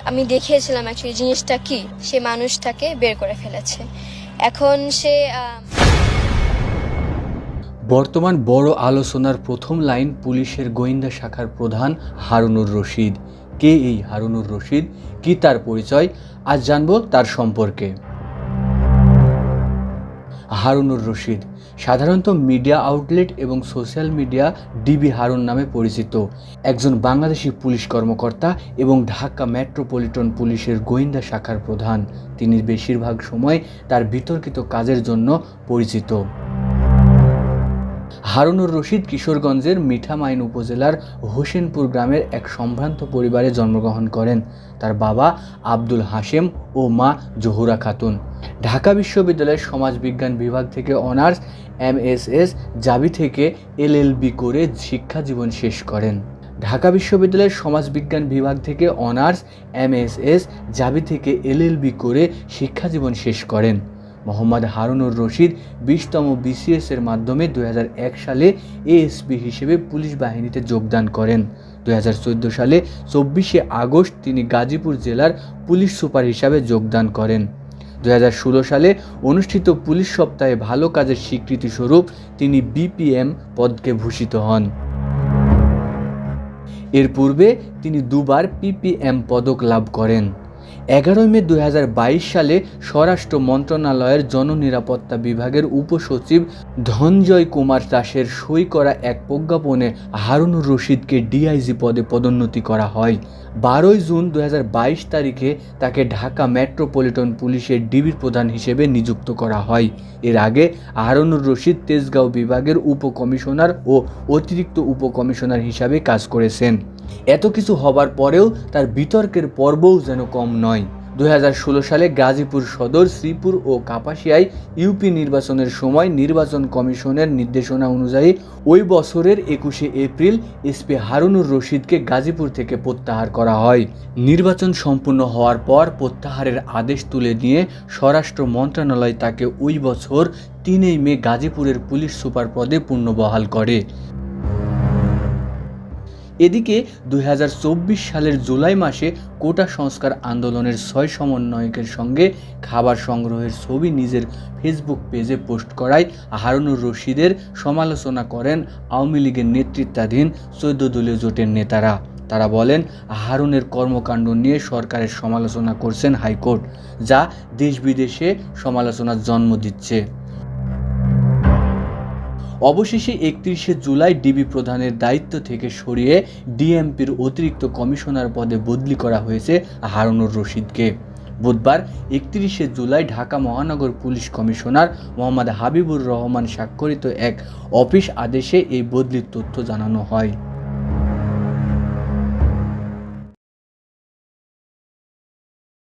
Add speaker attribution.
Speaker 1: আমি দেখিয়েছিলাম অ্যাকচুয়ালি জিনিসটা কি? সে মানুষটাকে বের করে ফেলেছে। এখন সে
Speaker 2: বর্তমান বড় আলোচনার প্রথম লাইন পুলিশের গোয়েন্দা শাখার প্রধান হারুনুর রশিদ। কে এই হারুনুর রশিদ? কি তার পরিচয়? আজ জানব তার সম্পর্কে। হারুনুর রশিদ। সাধারণত মিডিয়া আউটলেট এবং সোশ্যাল মিডিয়া ডিবি হারুন নামে পরিচিত। একজন বাংলাদেশি পুলিশ কর্মকর্তা এবং ঢাকা মেট্রোপলিটন পুলিশের গোয়েন্দা শাখার প্রধান। তিনি বেশিরভাগ সময় তার বিতর্কিত কাজের জন্য পরিচিত। হারুনুর রশিদ কিশোরগঞ্জের মিঠামাইন উপজেলার হোসেনপুর গ্রামের এক সম্ভ্রান্ত পরিবারে জন্মগ্রহণ করেন। তার বাবা আব্দুল হাশেম ও মা জহুরা খাতুন। ঢাকা বিশ্ববিদ্যালয়ের সমাজবিজ্ঞান বিভাগ থেকে অনার্স, এমএসএস, জাবি থেকে এলএলবি করে শিক্ষা জীবন শেষ করেন। ঢাকা বিশ্ববিদ্যালয়ের সমাজবিজ্ঞান বিভাগ থেকে অনার্স, এমএসএস, জাবি থেকে এলএলবি করে শিক্ষা জীবন শেষ করেন। মোহাম্মদ হারুনুর রশিদ বিশতম বিসিএস এর মাধ্যমে দু হাজার এক সালে এএসপি হিসেবে পুলিশ বাহিনীতে যোগদান করেন। দু হাজার চৌদ্দ সালে চব্বিশে আগস্ট তিনি গাজীপুর জেলার পুলিশ সুপার হিসাবে যোগদান করেন। দু হাজার ষোলো সালে অনুষ্ঠিত পুলিশ সপ্তাহে ভালো কাজের স্বীকৃতিস্বরূপ তিনি বিপিএম পদকে ভূষিত হন। এর পূর্বে তিনি দুবার পিপিএম পদক লাভ করেন। এগারোই মে দু হাজার বাইশ সালে স্বরাষ্ট্র মন্ত্রণালয়ের জননিরাপত্তা বিভাগের উপসচিব ধনঞ্জয় কুমার দাসের সই করা এক প্রজ্ঞাপনে হারুনুর রশিদকে ডিআইজি পদে পদোন্নতি করা হয়। বারোই জুন দু হাজার বাইশ তারিখে তাকে ঢাকা মেট্রোপলিটন পুলিশের ডিবির প্রধান হিসেবে নিযুক্ত করা হয়। এর আগে হারুনুর রশিদ তেজগাঁও বিভাগের উপকমিশনার ও অতিরিক্ত উপকমিশনার হিসাবে কাজ করেছেন। এত কিছু হবার পরেও তার বিতর্কের পর্বও যেন কম নয়। দুই সালে গাজীপুর সদর, শ্রীপুর ও কাপাসিয়ায় ইউপি নির্বাচনের সময় নির্বাচন কমিশনের নির্দেশনা অনুযায়ী ওই বছরের একুশে এপ্রিল এসপি হারুনুর রশিদকে গাজীপুর থেকে প্রত্যাহার করা হয়। নির্বাচন সম্পূর্ণ হওয়ার পর প্রত্যাহারের আদেশ তুলে নিয়ে স্বরাষ্ট্র মন্ত্রণালয় তাকে ওই বছর তিনই মে গাজীপুরের পুলিশ সুপার পদে পুনর্বহাল করে। এদিকে দুই হাজার চব্বিশ সালের জুলাই মাসে কোটা সংস্কার আন্দোলনের ছয় সমন্বয়কের সঙ্গে খাবার সংগ্রহের ছবি নিজের ফেসবুক পেজে পোস্ট করায় হারুনুর রশিদের সমালোচনা করেন আওয়ামী লীগের নেতৃত্বাধীন চৌদ্দ দলীয় জোটের নেতারা। তারা বলেন, হারুনের কর্মকাণ্ড নিয়ে সরকারের সমালোচনা করছেন হাইকোর্ট, যা দেশ বিদেশে সমালোচনার জন্ম দিচ্ছে। অবশেষে একত্রিশে জুলাই ডিবি প্রধানের দায়িত্ব থেকে সরিয়ে ডিএমপির অতিরিক্ত কমিশনার পদে বদলি করা হয়েছে হারুনুর রশিদকে। বুধবার একত্রিশে জুলাই ঢাকা মহানগর পুলিশ কমিশনার মোহাম্মদ হাবিবুর রহমান স্বাক্ষরিত এক অফিস আদেশে এই বদলির তথ্য জানানো হয়।